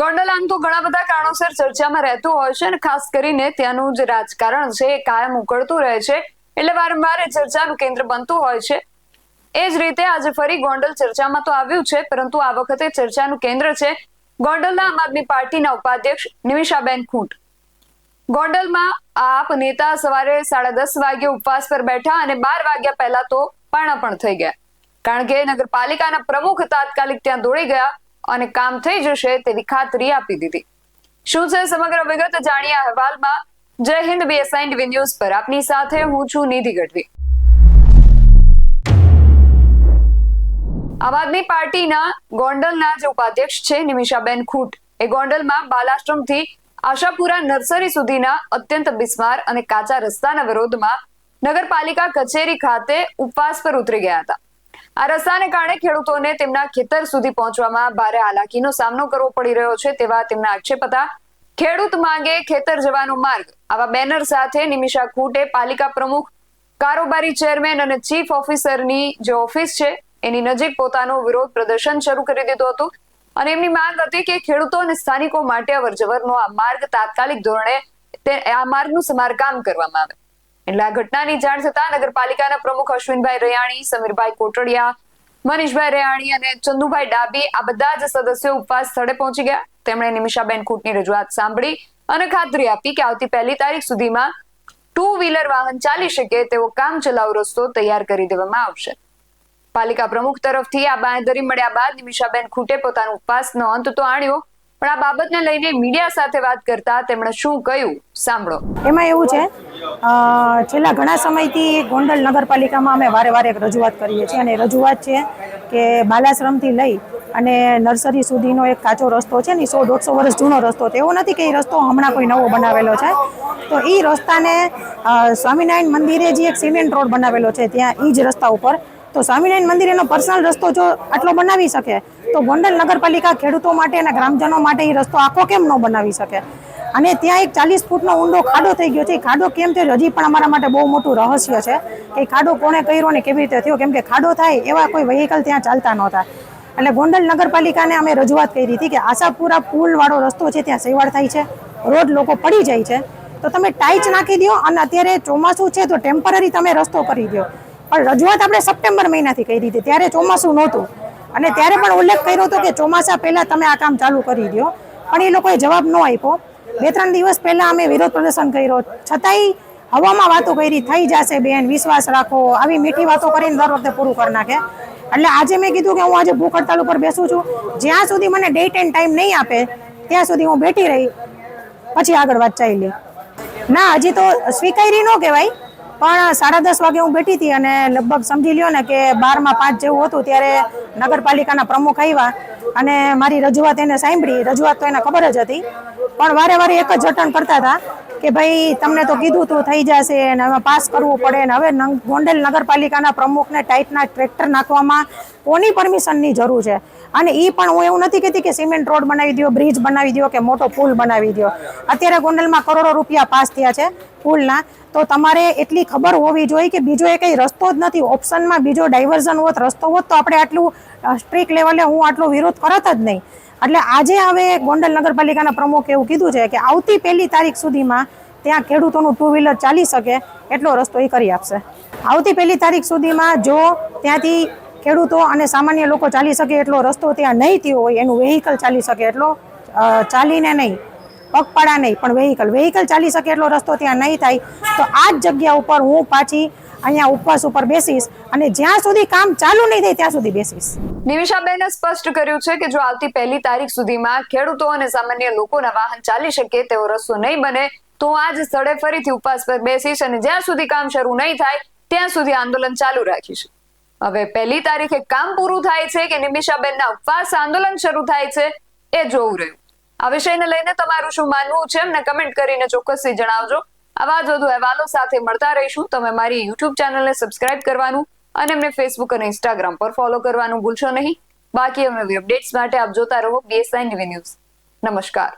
ગોંડલ આમ તો ઘણા બધા કારણોસર ચર્ચામાં રહેતું હોય છે અને ખાસ કરીને ત્યાંનું જે રાજકારણ છે એ કાયમ ઉકળતું રહે છે એટલે વારંવાર એ ચર્ચાનું કેન્દ્ર બનતું હોય છે. એ જ રીતે આજે ફરી ગોંડલ ચર્ચામાં તો આવ્યું છે, પરંતુ આ વખતે ચર્ચાનું કેન્દ્ર છે ગોંડલના આમ આદમી પાર્ટીના ઉપાધ્યક્ષ નિમિષાબેન ખૂંટ. ગોંડલમાં આપ નેતા સવારે સાડા દસ વાગે ઉપવાસ પર બેઠા અને બાર વાગ્યા પહેલા તો પાણા પણ થઈ ગયા. કારણ કે નગરપાલિકાના પ્રમુખ તાત્કાલિક ત્યાં દોડી ગયા અને કામ થઈ જશે તેવી ખાતરી આપી દીધી. શું છે સમગ્ર વિગત? જાણીએ અહેવાલમાં. જય હિન્દ બીએસઆઈ ટીવી ન્યૂઝ પર. આપની સાથે હું છું નિધિ ગઢવી. આમ આદમી પાર્ટીના ગોંડલના જે ઉપાધ્યક્ષ છે નિમિષાબેન ખૂટ, એ ગોંડલમાં બાલાશ્રમથી આશાપુરા નર્સરી સુધીના અત્યંત બિસ્માર અને કાચા રસ્તાના વિરોધમાં નગરપાલિકા કચેરી ખાતે ઉપવાસ પર ઉતરી ગયા હતા. આ રસ્તાને કારણે ખેડૂતોને તેમના ખેતર સુધી પહોંચવામાં ભારે હાલાકીનો સામનો કરવો પડી રહ્યો છે તેવા તેમના આક્ષેપ હતા. ખેડૂત માંગે ખેતર જવાનો માર્ગ. આવા બેનર સાથે નિમિષા ખૂટે પાલિકા પ્રમુખ, કારોબારી ચેરમેન અને ચીફ ઓફિસરની જે ઓફિસ છે, એની નજીક પોતાનો વિરોધ પ્રદર્શન શરૂ કરી દીધું હતું. અને એમની માંગ હતી કે ખેડૂતો અને સ્થાનિકો માટે અવરજવરનો આ માર્ગ તાત્કાલિક ધોરણે આ માર્ગનું સમારકામ કરવામાં આવે. એટલે આ ઘટનાની જાણ થતા નગરપાલિકાના પ્રમુખ અશ્વિનભાઈ રયાણી, સમીરભાઈ કોટડિયા, મનીષભાઈ રયાણી અને ચંદુભાઈ ડાબી આ બધા જ સદસ્યો ઉપવાસ સ્થળે પહોંચી ગયા. તેમણે નિમિષાબેન ખૂટની રજૂઆત સાંભળી અને ખાતરી આપી કે આવતી પહેલી તારીખ સુધીમાં ટુ વ્હીલર વાહન ચાલી શકે તેવો કામ ચલાવ રસ્તો તૈયાર કરી દેવામાં આવશે. પાલિકા પ્રમુખ તરફથી આ બાંયધરી મળ્યા બાદ નિમિષાબેન ખૂટે પોતાનો ઉપવાસનો અંત તો આણ્યો પણ આ બાબતને લઈને મીડિયા સાથે વાત કરતા તેમણે શું કહ્યું? સાંભળો. એમાં એવું છે છેલ્લા ઘણા સમયથી ગોંડલ નગરપાલિકામાં અમે વારે વારે રજૂઆત કરીએ છીએ અને રજૂઆત છે કે બાલાશ્રમથી લઈ અને નર્સરી સુધીનો એક કાચો રસ્તો છે ને સો દોઢસો વર્ષ જૂનો રસ્તો છે એવો નથી કે એ રસ્તો હમણાં કોઈ નવો બનાવેલો છે. તો એ રસ્તાને સ્વામિનારાયણ મંદિરે જે એક સિમેન્ટ રોડ બનાવેલો છે, ત્યાં એ જ રસ્તા ઉપર તો સ્વામિનારાયણ મંદિર એનો પર્સનલ રસ્તો જો આટલો બનાવી શકે, તો ગોંડલ નગરપાલિકા ખેડૂતો માટે અને ગ્રામજનો માટે એ રસ્તો આખો કેમ ન બનાવી શકે? અને ત્યાં એક ચાલીસ ફૂટનો ઊંડો ખાડો થઈ ગયો છે. એ ખાડો કેમ થયો? હજી પણ અમારા માટે બહુ મોટું રહસ્ય છે કે ખાડો કોણે કર્યો ને કેવી રીતે થયો? કેમ કે ખાડો થાય એવા કોઈ વ્હીકલ ત્યાં ચાલતા નહોતા. એટલે ગોંડલ નગરપાલિકાને અમે રજૂઆત કરી હતી કે આશાપુરા પુલવાળો રસ્તો છે ત્યાં સેવાળ થાય છે, રોડ લોકો પડી જાય છે. તો તમે ટાઈચ નાખી દો અને અત્યારે ચોમાસું છે તો ટેમ્પરરી તમે રસ્તો કરી દો. પણ રજૂઆત આપણે સપ્ટેમ્બર મહિનાથી કરી હતી, ત્યારે ચોમાસું નહોતું. અને ત્યારે પણ ઉલ્લેખ કર્યો હતો કે ચોમાસા પહેલાં તમે આ કામ ચાલુ કરી દો પણ એ લોકોએ જવાબ ન આપ્યો. બે ત્રણ દિવસ પહેલાં અમે વિરોધ પ્રદર્શન કર્યો. છતાંય હવામાં વાતો કરી, થઈ જશે બેન, વિશ્વાસ રાખો. આવી મીઠી વાતો કરીને દર વખતે પૂરું કરી નાખે. એટલે આજે મેં કીધું કે હું આજે ભૂખ હડતાલ ઉપર બેસું છું. જ્યાં સુધી મને ડેટ એન્ડ ટાઈમ નહીં આપે, ત્યાં સુધી હું બેઠી રહી. પછી આગળ વાત ચાલી. ના, હજી તો સ્વીકારી ન કહેવાય. પણ સાડા દસ વાગે હું બેઠી હતી અને લગભગ સમજી લ્યો ને કે બારમાં પાંચ જેવું હતું ત્યારે નગરપાલિકાના પ્રમુખ આવ્યા અને મારી રજૂઆત એને સાંભળી. રજૂઆત તો એને ખબર જ હતી. પણ વારે વારે એક જ જટણ કરતા હતા કે ભાઈ, તમને તો કીધું તું થઈ જશે ને હવે પાસ કરવું પડે ને હવે ગોંડલ નગરપાલિકાના પ્રમુખને ટાઈટના ટ્રેક્ટર નાખવામાં કોની પરમિશનની જરૂર છે? અને એ પણ હું એવું નથી કહેતી કે સિમેન્ટ રોડ બનાવી દો બ્રિજ બનાવી દો કે મોટો પુલ બનાવી દો અત્યારે ગોંડલમાં કરોડો રૂપિયા પાસ થયા છે પુલના. તો તમારે એટલી ખબર હોવી જોઈએ કે બીજો એ કંઈ રસ્તો જ નથી. ઓપ્શનમાં બીજો ડાયવર્ઝન હોત, રસ્તો હોત, તો આપણે આટલું સ્ટ્રીક લેવલે હું આટલો વિરોધ કરત જ નહીં. એટલે આજે હવે ગોંડલ નગરપાલિકાના પ્રમુખે એવું કીધું છે કે આવતી પહેલી તારીખ સુધીમાં ત્યાં ખેડૂતોનું ટુ વ્હીલર ચાલી શકે, એટલો રસ્તો એ કરી આપશે. આવતી પહેલી તારીખ સુધીમાં જો ત્યાંથી ખેડૂતો અને સામાન્ય લોકો ચાલી શકે એટલો રસ્તો ત્યાં નહીં થયો હોય, એનું વેહિકલ ચાલી શકે એટલો ચાલીને નહીં, પગપાળા નહીં, પણ વેહિકલ વેહિકલ ચાલી શકે એટલો રસ્તો ત્યાં નહીં થાય, તો આ જ જગ્યા ઉપર હું પાછી અહીંયા ઉપવાસ ઉપર બેસીશ અને જ્યાં સુધી કામ ચાલુ નહીં થાય ત્યાં સુધી બેસીશ. નિમિષાબેને સ્પષ્ટ કર્યું છે કે જો આવતી પહેલી તારીખ સુધીમાં ખેડૂતો અને સામાન્ય લોકોના વાહન ચાલી શકે, તેવો રસ્તો નહીં બને, તો આજ સ્થળે ફરીથી ઉપવાસ પર બેસીશ અને જ્યાં સુધી કામ શરૂ નહીં થાય, ત્યાં સુધી આંદોલન ચાલુ રાખીશ. હવે પહેલી તારીખે કામ પૂરું થાય છે કે નિમિષાબેનના ઉપવાસ આંદોલન શરૂ થાય છે એ જોવું રહ્યું. આ વિષયને લઈને તમારું શું માનવું છે એમને કમેન્ટ કરીને ચોક્કસથી જણાવજો. આવા જ વધુ અહેવાલો સાથે મળતા રહીશું. તમે મારી યુટ્યુબ ચેનલને સબસ્ક્રાઇબ કરવાનું અને એમને ફેસબુક અને ઇન્સ્ટાગ્રામ પર ફોલો કરવાનું ભૂલશો નહીં. બાકી અમને અપડેટ્સ માટે આપ જોતા રહો બીએસઆઈ ન્યૂઝ નમસ્કાર.